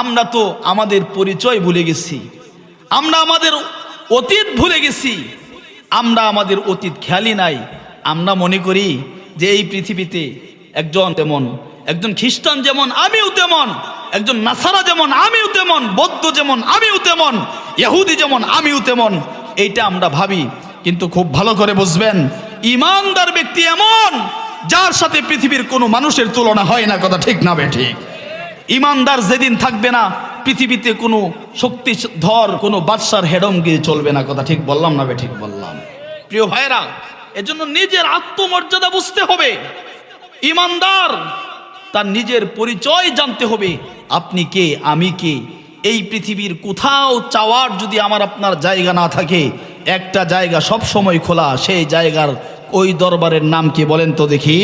আমরা তো আমাদের পরিচয় ভুলে গেছি। আমরা আমাদের অতীত ভুলে গেছি। আমরা আমাদের অতীত খেয়ালই নাই। আমরা মনে করি যে এই পৃথিবীতে একজন তেমন একজন খ্রিস্টান যেমন, আমিও তেমন, একজন নাসারা যেমন, আমিও তেমন, বৌদ্ধ যেমন, আমিও তেমন, ইহুদি যেমন, আমিও তেমন, এইটা আমরা ভাবি। কিন্তু খুব ভালো করে বুঝবেন, ইমানদার ব্যক্তি এমন, যার সাথে পৃথিবীর কোনো মানুষের তুলনা হয় না, কথা ঠিক না বে ঠিক। ইমানদার যেদিন থাকবে না, পৃথিবীতে কোনো শক্তি ধর কোনো বাদশার হেডমগিরি চলবে না। কথা ঠিক বললাম না ঠিক বললাম। প্রিয় ভাইরা এজন্য নিজের আত্মমর্যাদা বুঝতে হবে। ইমানদার, তার নিজের পরিচয় জানতে হবে। আপনি কে, আমি কে? এই পৃথিবীর কোথাও চাওয়ার যদি আমার আপনার জায়গা না থাকে, একটা জায়গা সব সময় খোলা, সেই জায়গার ওই দরবারের নাম কি বলেন তো দেখি?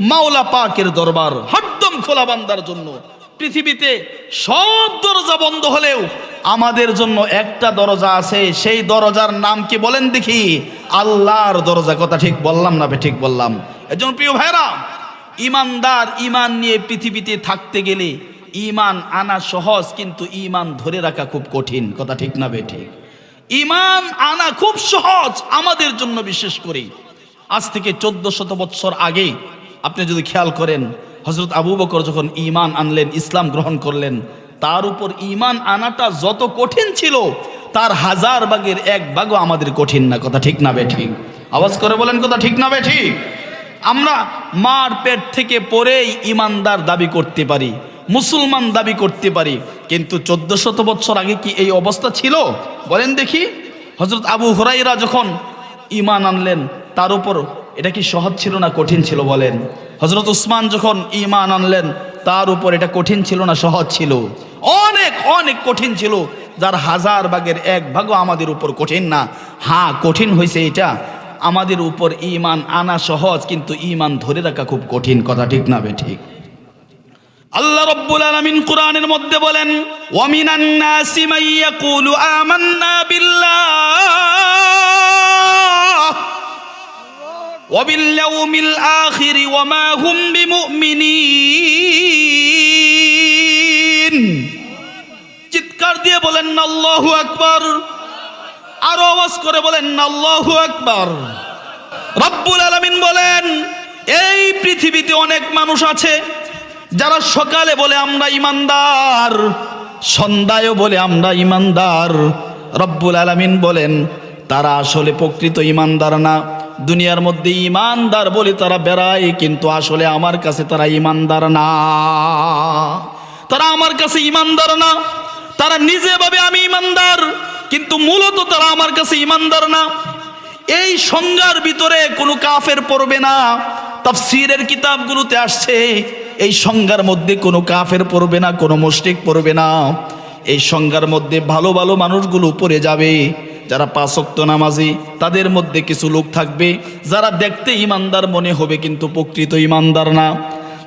মাওলা পাকের দরবার, হরদম খোলা বান্দার জন্য। পৃথিবীতে সব দরজা বন্ধ হলেও আমাদের জন্য একটা দরজা আছে, সেই দরজার নাম কি বলেন দেখি? আল্লাহর দরজা, কথা ঠিক বললাম না ঠিক বললাম। এজন্য প্রিয় ভাইরা ইমানদার ইমান নিয়ে পৃথিবীতে থাকতে গেলে ইমান আনা সহজ, কিন্তু ইমান ধরে রাখা খুব কঠিন, কথা ঠিক না ঠিক। ইমান আনা খুব সহজ আমাদের জন্য বিশেষ করে। আজ থেকে চোদ্দ শত বৎসর আগে আপনি যদি খেয়াল করেন হজরত আবু বকর যখন ইমান আনলেন, ইসলাম গ্রহণ করলেন, তার উপর ইমান আনাটা যত কঠিন ছিল, তার হাজার বাগের এক ভাগও আমাদের কঠিন না। কথা ঠিক না বে ঠিক? আওয়াজ করে বলেন, কথা ঠিক না বে ঠিক? আমরা মার পেট থেকে পরেই ইমানদার দাবি করতে পারি, মুসলমান দাবি করতে পারি, কিন্তু চোদ্দ শত বছর আগে কি এই অবস্থা ছিল? বলেন দেখি। হজরত আবু হরাইরা যখন ইমান আনলেন, তার উপর এটা কি সহজ ছিল না কঠিন ছিল বলেন? হজরত উসমান যখন ইমান আনলেন, তার উপর এটা কঠিন ছিল না, সহজ ছিল। অনেক অনেক কঠিন ছিল। যার হাজার ভাগের এক ভাগও আমাদের উপর কঠিন না। হ্যাঁ কঠিন হয়েছে এটা। আমাদের উপর ইমান আনা সহজ, কিন্তু ইমান ধরে রাখা খুব কঠিন। কথা ঠিক না বে ঠিক? আল্লাহ রব্বুল আলামিন কোরআনের মধ্যে বলেন ওয়ামিনান নাসি মান ইয়াকুলু আমান্না বিল্লাহ। আখির ওয়া মা হুম বিমুমিনিন। চিৎকার দিয়ে বলেন, আল্লাহু আকবার। আরও আওয়াজ করে বলেন, আল্লাহু আকবার। রব্বুল আলামিন বলেন, এই পৃথিবীতে অনেক মানুষ আছে যারা সকালে বলে, আমরা ইমানদার। সন্ধ্যায়ও বলে, আমরা ইমানদার। রব্বুল আলামিন বলেন, তারা আসলে প্রকৃত ইমানদার না। দুনিয়ার মধ্যে ইমানদার বলে তারা বেড়ায়, কিন্তু আসলে আমার কাছে তারা ইমানদার না। তারা আমার কাছে ইমানদার না। তারা নিজে ভাবে আমি ইমানদার, কিন্তু মূলত তারা আমার কাছে ইমানদার না। এই সংজ্ঞার ভিতরে কোনো কাফের পড়বে না। তাফসীরের কিতাবগুলোতে আসছে, এই সংজ্ঞার মধ্যে কোনো কাফের পড়বে না, কোনো মুশরিক পড়বে না। এই সংজ্ঞার মধ্যে ভালো ভালো মানুষগুলো পড়ে যাবে। যারা পাঁচক্ত নামাজি, তাদের মধ্যে কিছু লোক থাকবে, যারা দেখতে ইমানদার মনে হবে কিন্তু প্রকৃত ইমানদার না।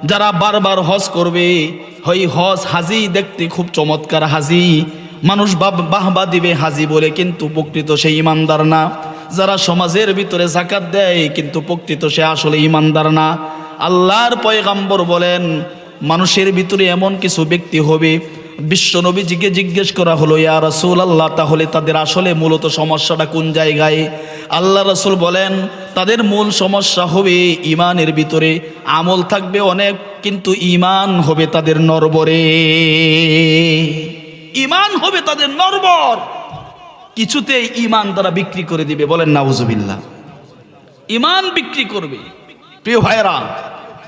যারা বারবার হজ করবে, হই হজ হাজি দেখতে খুব চমৎকার হাজি। মানুষ বাহ- বাহবা দিবে হাজি বলে কিন্তু প্রকৃত সে ইমানদার না। যারা সমাজের ভিতরে জাকাত দেয় কিন্তু প্রকৃত সে আসলে ইমানদার না। আল্লাহর পয়গাম্বর বলেন, মানুষের ভিতরে এমন কিছু ব্যক্তি হবে বিশ্বনবীজিকে জিজ্ঞেস করা হলো, ইয়া রাসূল আল্লাহ তাহলে তাদের আসলে মূলত সমস্যাটা কোন জায়গায়? আল্লাহ রসুল বলেন, তাদের মূল সমস্যা হবে ইমানের ভিতরে। আমল থাকবে অনেক, কিন্তু ইমান হবে তাদের নরবরে। ইমান হবে তাদের নরবর। কিছুতেই ইমান তারা বিক্রি করে দিবে। বলেন, নাউজুবিল্লাহ। ইমান বিক্রি করবে। প্রিয় ভাইয়েরা,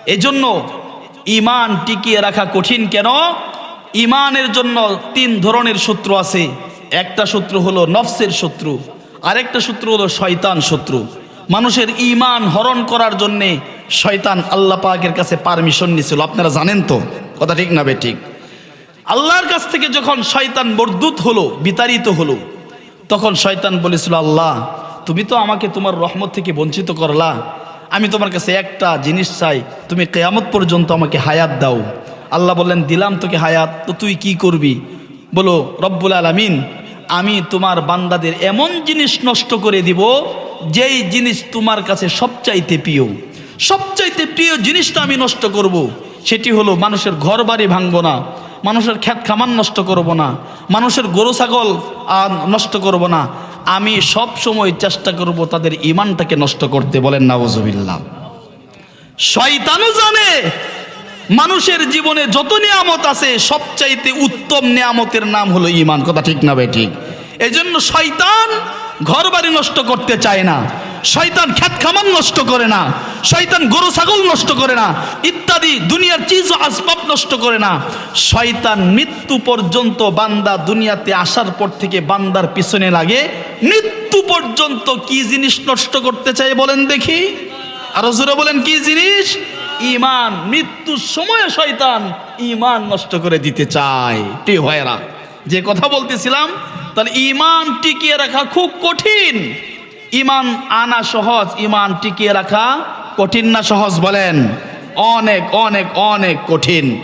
এজন্য ইমান টিকিয়ে রাখা কঠিন কেন? ইমানের জন্য তিন ধরনের শত্রু আছে। একটা শত্রু হলো নফসের শত্রু, আরেকটা শত্রু হলো শয়তান শত্রু। মানুষের ইমান হরণ করার জন্যে শয়তান আল্লাহ পাকের কাছে পারমিশন নিছিল। আপনারা জানেন তো? কথা ঠিক না বে ঠিক? আল্লাহর কাছ থেকে যখন শয়তান বরদূত হলো, বিতাড়িত হলো, তখন শয়তান বলেছিল, আল্লাহ, তুমি তো আমাকে তোমার রহমত থেকে বঞ্চিত করলা। আমি তোমার কাছে একটা জিনিস চাই। তুমি কেয়ামত পর্যন্ত আমাকে হায়াত দাও। আল্লাহ বললেন, দিলাম তোকে হায়াত, তো তুই কি করবি? বলো, রব্বুল আলামিন, আমি তোমার বান্দাদের এমন জিনিস নষ্ট করে দিব, যেই জিনিস তোমার কাছে সবচাইতে প্রিয়। সবচাইতে প্রিয় জিনিসটা আমি নষ্ট করব। সেটি হলো মানুষের ঘর বাড়ি ভাঙবো না, মানুষের ক্ষেত খামান নষ্ট করব না, মানুষের গরু, ছাগল নষ্ট করব না। আমি সব সময় চেষ্টা করব তাদের ইমানটাকে নষ্ট করতে। বলেন নাওজুবিল্লাহ শয়তানও জানে মানুষের জীবনে যত নিয়ামত আছে, সবচাইতে উত্তম নিয়ামতের নাম হলো ইমান কথা ঠিক না ভাই, ঠিক? এই জন্য শয়তান ঘর বাড়ি নষ্ট করতে চায় না। শয়তান খ্যাত খামান নষ্ট করে না। শয়তান গরু, ছাগল নষ্ট করে না। ইত্যাদি দুনিয়ার চিজ আসবাব নষ্ট করে না। শয়তান মৃত্যু পর্যন্ত বান্দা দুনিয়াতে আসার পর থেকে বান্দার পিছনে লাগে। মৃত্যু পর্যন্ত কি জিনিস নষ্ট করতে চায় বলেন দেখি? আরও জোরে বলেন, কি জিনিস? ইমান মৃত্যুর সময় শয়তান ইমান নষ্ট করে দিতে চায়। প্রিয় ভাইয়েরা, যে কথা বলতেছিলাম, তাহলে ইমান টিকিয়ে রাখা খুব কঠিন। ইমান আনা সহজ ইমান টিকিয়ে রাখা কঠিন না সহজ বলেন? অনেক অনেক অনেক কঠিন।